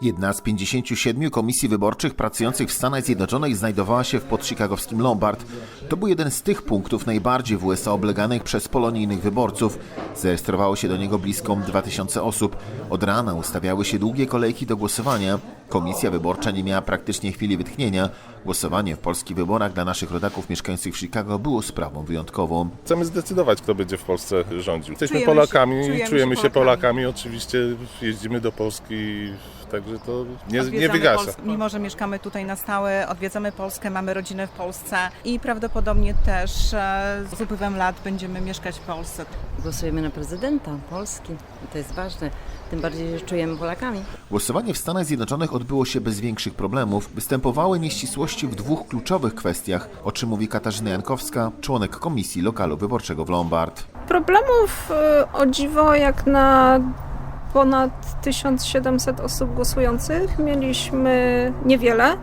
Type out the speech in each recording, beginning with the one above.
Jedna z 57 komisji wyborczych pracujących w Stanach Zjednoczonych znajdowała się w podchicagowskim Lombard. To był jeden z tych punktów najbardziej w USA obleganych przez polonijnych wyborców. Zarejestrowało się do niego blisko 2000 osób. Od rana ustawiały się długie kolejki do głosowania. Komisja wyborcza nie miała praktycznie chwili wytchnienia. Głosowanie w polskich wyborach dla naszych rodaków mieszkających w Chicago było sprawą wyjątkową. Chcemy zdecydować, kto będzie w Polsce rządził. Jesteśmy Czujemy się- Polakami, czujemy czujemy, się się Polakami. Polakami. oczywiście jeździmy do Polski, także to nie, nie wygasza. Polskę. Mimo, że mieszkamy tutaj na stałe, odwiedzamy Polskę, mamy rodzinę w Polsce i prawdopodobnie też e, z upływem lat będziemy mieszkać w Polsce. Głosujemy na prezydenta Polski. To jest ważne. Tym bardziej, że czujemy Polakami. Głosowanie w Stanach Zjednoczonych odbyło się bez większych problemów. Występowały nieścisłości w dwóch kluczowych kwestiach, o czym mówi Katarzyna Jankowska, członek Komisji Lokalu Wyborczego w Lombard. Problemów y, o dziwo jak na ponad 1700 osób głosujących mieliśmy niewiele.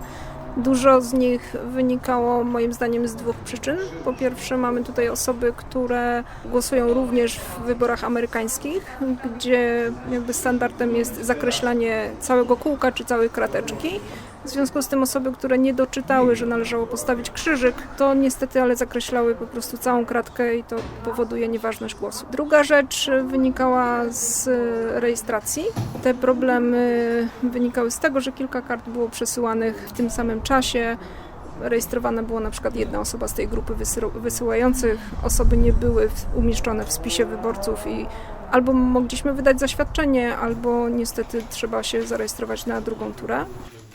Dużo z nich wynikało moim zdaniem z dwóch przyczyn. Po pierwsze mamy tutaj osoby, które głosują również w wyborach amerykańskich, gdzie jakby standardem jest zakreślanie całego kółka czy całej krateczki. W związku z tym osoby, które nie doczytały, że należało postawić krzyżyk, to niestety ale zakreślały po prostu całą kratkę i to powoduje nieważność głosu. Druga rzecz wynikała z rejestracji. Te problemy wynikały z tego, że kilka kart było przesyłanych w tym samym czasie. Rejestrowana była na przykład jedna osoba z tej grupy wysył- wysyłających. Osoby nie były umieszczone w spisie wyborców i albo mogliśmy wydać zaświadczenie, albo niestety trzeba się zarejestrować na drugą turę.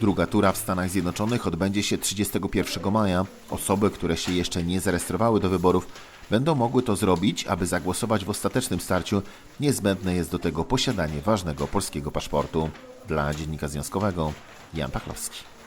Druga tura w Stanach Zjednoczonych odbędzie się 31 maja. Osoby, które się jeszcze nie zarejestrowały do wyborów, będą mogły to zrobić, aby zagłosować w ostatecznym starciu. Niezbędne jest do tego posiadanie ważnego polskiego paszportu. Dla Dziennika Związkowego Jan Pachlowski.